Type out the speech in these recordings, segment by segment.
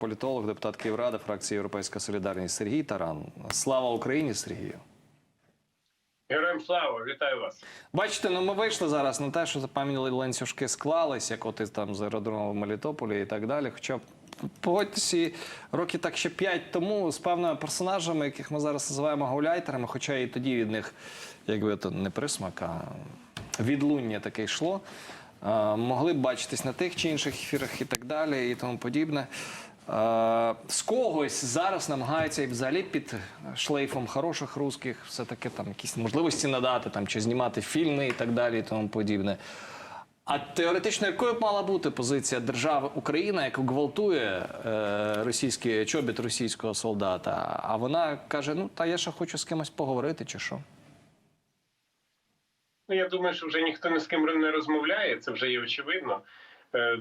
Політолог, депутат Київради, фракція Європейська Солідарність Сергій Таран. Слава Україні, Сергію. Героям слава, вітаю вас. Бачите, ну ми вийшли зараз на те, що запам'ятали ланцюжки склались, як от із там з аеродрому в Мелітополі і так далі. Хоча погодьтеся, роки так ще п'ять тому з певними персонажами, яких ми зараз називаємо гауляйтерами, хоча і тоді від них, якби то не присмак, а відлуння таке йшло. Могли б бачитись на тих чи інших ефірах і так далі, і тому подібне. З когось зараз намагаються і взагалі під шлейфом хороших русських все-таки там якісь можливості надати там чи знімати фільми і так далі, і тому подібне. А теоретично, якою б мала бути позиція держави Україна, яка гвалтує е, російський чобіт російського солдата? А вона каже: ну та я ще хочу з кимось поговорити, чи що? Ну я думаю, що вже ніхто ні з ким не розмовляє, це вже є очевидно. Е,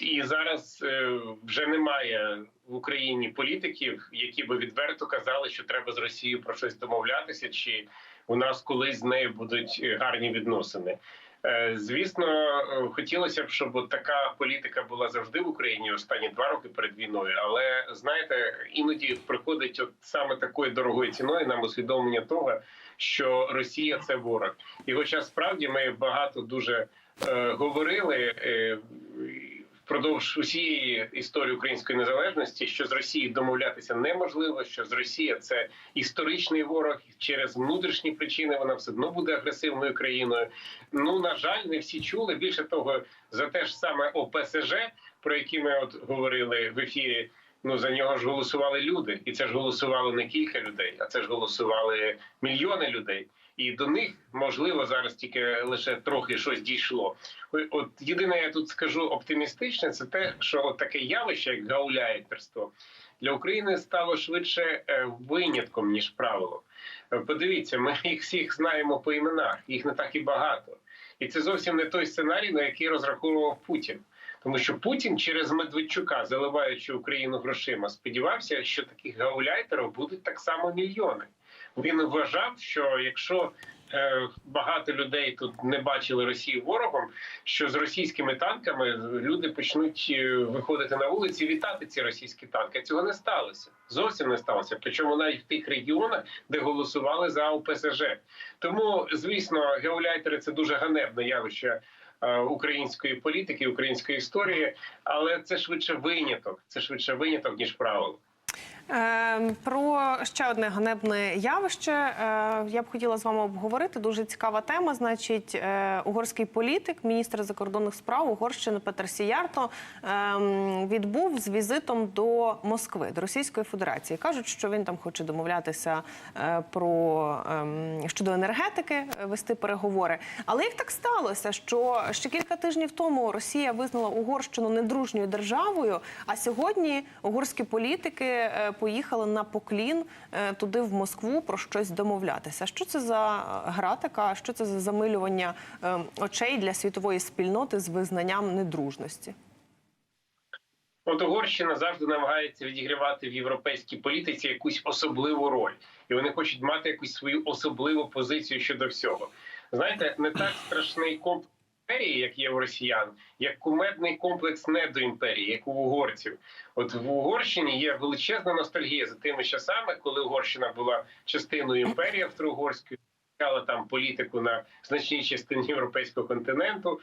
І зараз е, вже немає в Україні політиків, які би відверто казали, що треба з Росією про щось домовлятися, чи у нас колись з нею будуть гарні відносини. Е, Звісно, хотілося б, щоб така політика була завжди в Україні останні два роки перед війною. Але знаєте, іноді приходить от саме такою дорогою ціною нам усвідомлення того, що Росія це ворог, і хоча справді ми багато дуже говорили. Е, Впродовж усієї історії української незалежності, що з Росією домовлятися неможливо, що з Росія це історичний ворог через внутрішні причини. Вона все одно буде агресивною країною. Ну на жаль, не всі чули. Більше того, за те ж саме ОПСЖ, про які ми от говорили в ефірі. Ну за нього ж голосували люди, і це ж голосувало не кілька людей, а це ж голосували мільйони людей. І до них можливо зараз тільки лише трохи щось дійшло. От єдине, я тут скажу оптимістичне, це те, що от таке явище, як гауляйтерство, для України стало швидше е, винятком ніж правилом. Е, Подивіться, ми їх всіх знаємо по іменах, їх не так і багато, і це зовсім не той сценарій, на який розраховував Путін. Тому що Путін через Медведчука, заливаючи Україну грошима, сподівався, що таких гауляйтерів будуть так само мільйони. Він вважав, що якщо е, багато людей тут не бачили Росію ворогом, що з російськими танками люди почнуть е, виходити на вулиці і вітати ці російські танки. Цього не сталося. Зовсім не сталося. Причому навіть в тих регіонах, де голосували за ОПСЖ. Тому, звісно, геоляйтери це дуже ганебне явище. Е, Української політики, української історії, але це швидше виняток. Це швидше виняток ніж правило. Е, Про ще одне ганебне явище е, я б хотіла з вами обговорити. Дуже цікава тема. Значить, е, угорський політик, міністр закордонних справ Угорщини Петер Сіярто ем, відбув з візитом до Москви, до Російської Федерації. Кажуть, що він там хоче домовлятися е, про ем, щодо енергетики, вести переговори. Але як так сталося, що ще кілька тижнів тому Росія визнала Угорщину недружньою державою, а сьогодні угорські політики поїхали на поклін е, туди в Москву про щось домовлятися. Що це за гра така? Що це за замилювання е, очей для світової спільноти з визнанням недружності? От Угорщина завжди намагається відігравати в європейській політиці якусь особливу роль, і вони хочуть мати якусь свою особливу позицію щодо всього. Знаєте, не так страшний комплекс імперії, як є у росіян, як кумедний комплекс недоімперії, як у угорців. От в Угорщині є величезна ностальгія за тими часами, коли Угорщина була частиною імперії австро-угорської, там політику на значній частині європейського континенту.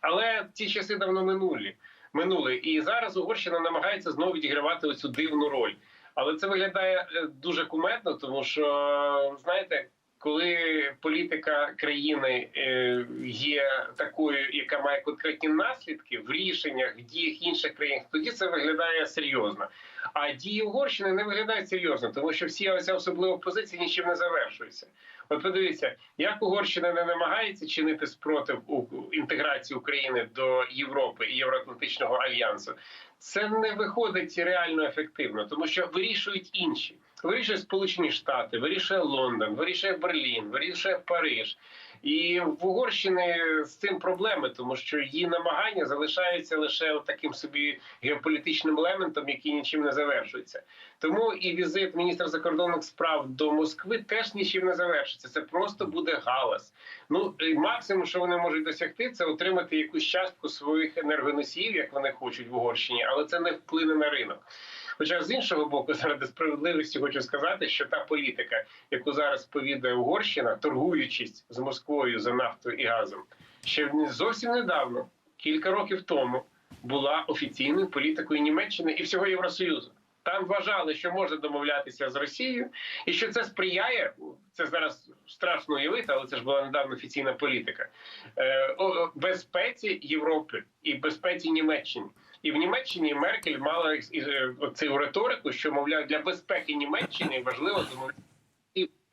Але ці часи давно минулі. Минули. І зараз Угорщина намагається знову відігравати оцю дивну роль. Але це виглядає е, дуже кумедно, тому що знаєте, коли політика країни е, є такою, яка має конкретні наслідки в рішеннях, в діях інших країн, тоді це виглядає серйозно. А дії Угорщини не виглядають серйозно, тому що всі оця особлива позиція нічим не завершується. От подивіться, як Угорщина не намагається чинити спротив у інтеграції України до Європи і Євроатлантичного альянсу, це не виходить реально ефективно, тому що вирішують інші. Вирішує Сполучені Штати, вирішує Лондон, вирішує Берлін, вирішує Париж. І в Угорщини з цим проблеми, тому що її намагання залишаються лише таким собі геополітичним елементом, який нічим не завершується. Тому і візит міністра закордонних справ до Москви теж нічим не завершиться. Це просто буде галас. Ну і максимум, що вони можуть досягти, це отримати якусь частку своїх енергоносіїв, як вони хочуть в Угорщині, але це не вплине на ринок. Хоча з іншого боку, заради справедливості хочу сказати, що та політика, яку зараз повідає Угорщина, торгуючись з Москвою за нафтою і газом, ще зовсім недавно, кілька років тому, була офіційною політикою Німеччини і всього Євросоюзу. Там вважали, що можна домовлятися з Росією, і що це сприяє. Це зараз страшно уявити, але це ж була недавно офіційна політика е, безпеці Європи і безпеці Німеччини. І в Німеччині Меркель мала е, цю риторику, що мовляв для безпеки Німеччини важливо домовлятися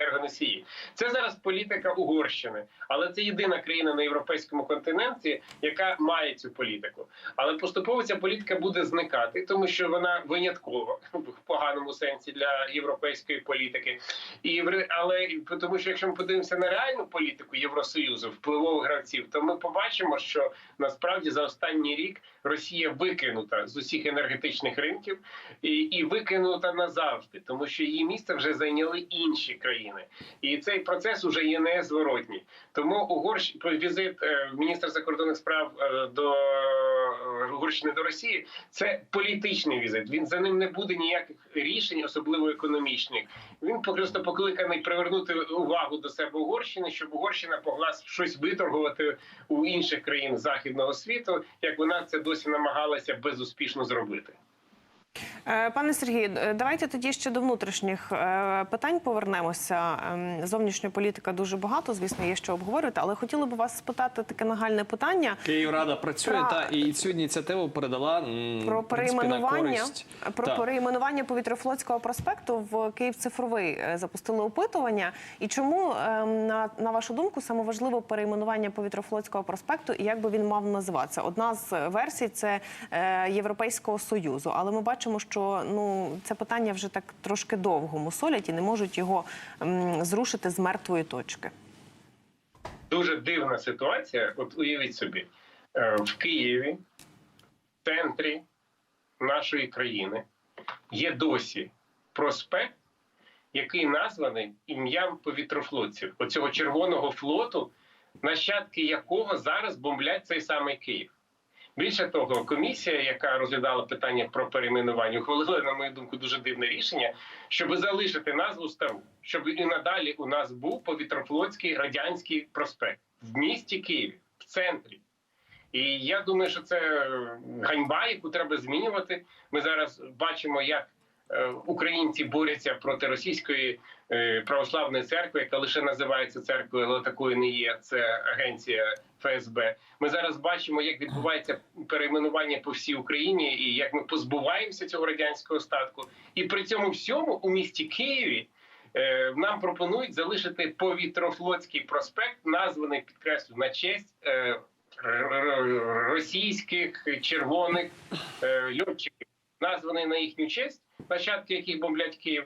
енергоносії. Це зараз політика Угорщини, але це єдина країна на європейському континенті, яка має цю політику. Але поступово ця політика буде зникати, тому що вона виняткова в поганому сенсі для європейської політики. І але тому, що якщо ми подивимося на реальну політику Євросоюзу, впливових гравців, то ми побачимо, що насправді за останній рік Росія викинута з усіх енергетичних ринків і, і викинута назавжди, тому що її місце вже зайняли інші країни, і цей процес уже є незворотній. Тому Угорщ... візит е, міністра закордонних справ е, до Угорщини до Росії це політичний візит. Він за ним не буде ніяких рішень, особливо економічних. Він просто покликаний привернути увагу до себе Угорщини, щоб Угорщина могла щось виторгувати у інших країн західного світу, як вона це досі намагалася безуспішно зробити. Е, Пане Сергію, е, давайте тоді ще до внутрішніх е, питань повернемося. Ем, Зовнішня політика дуже багато, звісно, є що обговорювати, але хотіли б вас спитати таке нагальне питання. Київрада працює Про- та і цю ініціативу передала Про перейменування про Так. перейменування повітрофлотського проспекту в Київ цифровий запустили опитування. І чому ем, на, на вашу думку саме важливо перейменування повітрофлотського проспекту і як би він мав називатися? Одна з версій це Європейського союзу, але ми бачимо, що ну це питання вже так трошки довго мусолять і не можуть його ем, зрушити з мертвої точки. Дуже дивна ситуація. От уявіть собі, е, в Києві, в центрі нашої країни, є досі проспект, який названий ім'ям повітрофлотців, оцього червоного флоту, нащадки якого зараз бомблять цей самий Київ. Більше того, комісія, яка розглядала питання про перейменування, ухвалила, на мою думку, дуже дивне рішення, щоб залишити назву стару, щоб і надалі у нас був повітрофлотський радянський проспект в місті Києві, в центрі. І я думаю, що це ганьба, яку треба змінювати. Ми зараз бачимо, як українці борються проти російської е, православної церкви, яка лише називається церквою, але такою не є. Це агенція ФСБ. Ми зараз бачимо, як відбувається перейменування по всій Україні, і як ми позбуваємося цього радянського статку. І при цьому всьому у місті Києві. е, Нам пропонують залишити повітрофлотський проспект, названий підкреслю на честь е, російських червоних е, льотчиків, названий на їхню честь, нащадки яких бомблять Київ,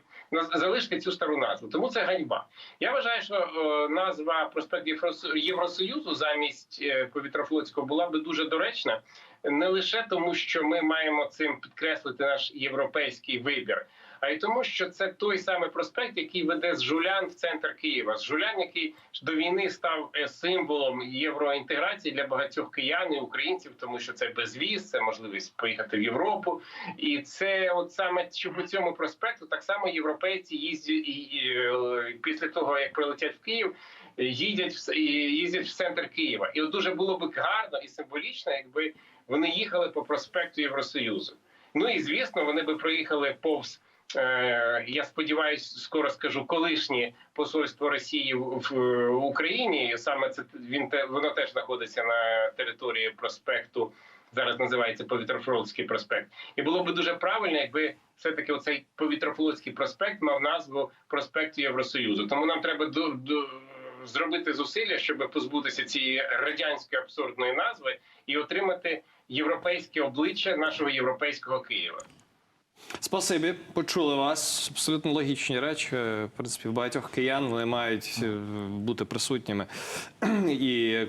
залишити цю стару назву. Тому це ганьба. Я вважаю, що е, назва проспект Євросо- Євросоюзу замість е, повітрофлотського була би дуже доречна. Не лише тому, що ми маємо цим підкреслити наш європейський вибір, а й тому, що це той самий проспект, який веде з Жулян в центр Києва. З Жулян, який до війни став е, символом євроінтеграції для багатьох киян і українців, тому що це безвіз, це можливість поїхати в Європу. І це от саме по цьому проспекту так само європейці їздять і, і, е, після того, як прилетять в Київ. Їдять в їздять в центр Києва, і от дуже було б гарно і символічно, якби вони їхали по проспекту Євросоюзу. Ну і звісно, вони би проїхали повз. е, Я сподіваюся, скоро скажу колишнє посольство Росії в в Україні. Саме це він те воно теж знаходиться на території проспекту. Зараз називається Повітрофлотський проспект, і було б дуже правильно, якби все таки оцей Повітрофлотський проспект мав назву проспекту Євросоюзу. Тому нам треба до, до зробити зусилля, щоб позбутися цієї радянської абсурдної назви і отримати європейське обличчя нашого європейського Києва. Спасибі, почули вас. Абсолютно логічні речі. В принципі, в багатьох киян вони мають е, бути присутніми. І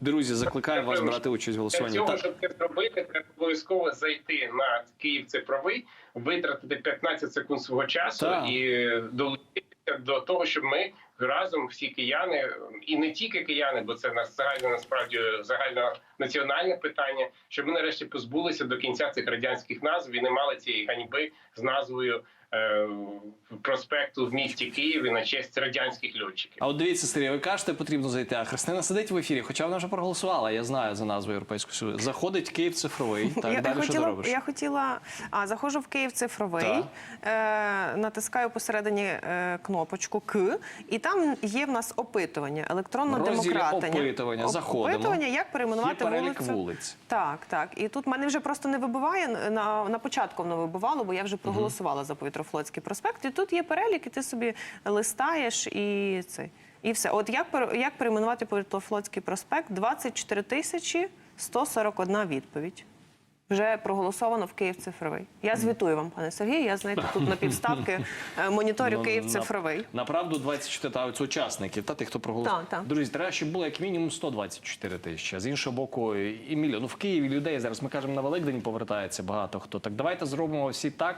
друзі, закликаю вас брати участь в Для цього, щоб це зробити, треба обов'язково зайти на Київ цифровий, витратити 15 секунд свого часу Так. і долучитися до того, щоб ми разом всі кияни, і не тільки кияни, бо це нас загально насправді загальнонаціональне питання, щоб ми нарешті позбулися до кінця цих радянських назв і не мали цієї ганьби з назвою е, проспекту в місті Києві на честь радянських льотчиків. А от дивіться, Сергій, ви кажете, потрібно зайти. А Христина сидить в ефірі, хоча вона вже проголосувала. Я знаю за назву Європейського Союзу. Заходить Київ цифровий. Так, я, далі що ти хотіла, робиш? я хотіла. А, заходжу в Київ цифровий, е, натискаю посередині е, кнопочку К, і там є в нас опитування, електронно демократення. опитування заходимо. Опитування, як перейменувати Є перелік вулицю. вулиць. Так, так. І тут мене вже просто не вибиває на, на початку воно вибивало, бо я вже проголосувала за Повітрофлотський проспект. І тут є перелік, і ти собі листаєш і це. І все. От як, як перейменувати Повітрофлотський проспект? 24 тисячі 141 відповідь. Вже проголосовано в Київ цифровий. Я звітую вам, пане Сергію. Я знаєте, тут на півставки е, моніторю Ну, Київ цифровий. Направду 24 та учасників, та тих, хто проголосував. Так, так. Друзі, треба, щоб було як мінімум 124 тисячі. З іншого боку, і мільйон. Ну в Києві людей зараз ми кажемо на Великдень повертається багато хто. Так давайте зробимо всі так,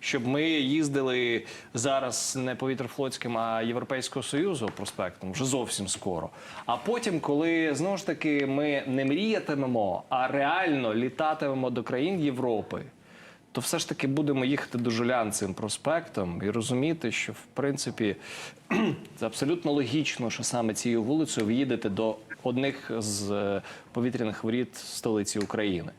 щоб ми їздили зараз не повітрофлотським, а Європейського Союзу проспектом вже зовсім скоро. А потім, коли знову ж таки ми не мріятимемо, а реально літатимемо до країн Європи то все ж таки будемо їхати до Жулян цим проспектом і розуміти, що в принципі це абсолютно логічно, що саме цією вулицею ви їдете до одних з е, повітряних воріт столиці України.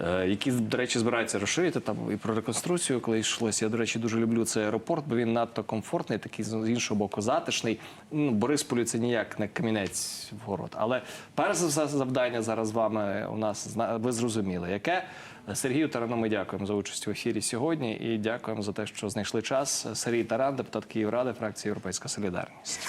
Е, Які, до речі, збираються розширити там і про реконструкцію, коли йшлося. Я, до речі, дуже люблю цей аеропорт, бо він надто комфортний, такий з іншого боку затишний. Ну, Борисполю це ніяк не камінець в город. Але перше за все завдання зараз з вами у нас ви зрозуміли, яке Сергію Тарану ми дякуємо за участь в ефірі сьогодні і дякуємо за те, що знайшли час. Сергій Таран, депутат Київради, фракція Європейська Солідарність.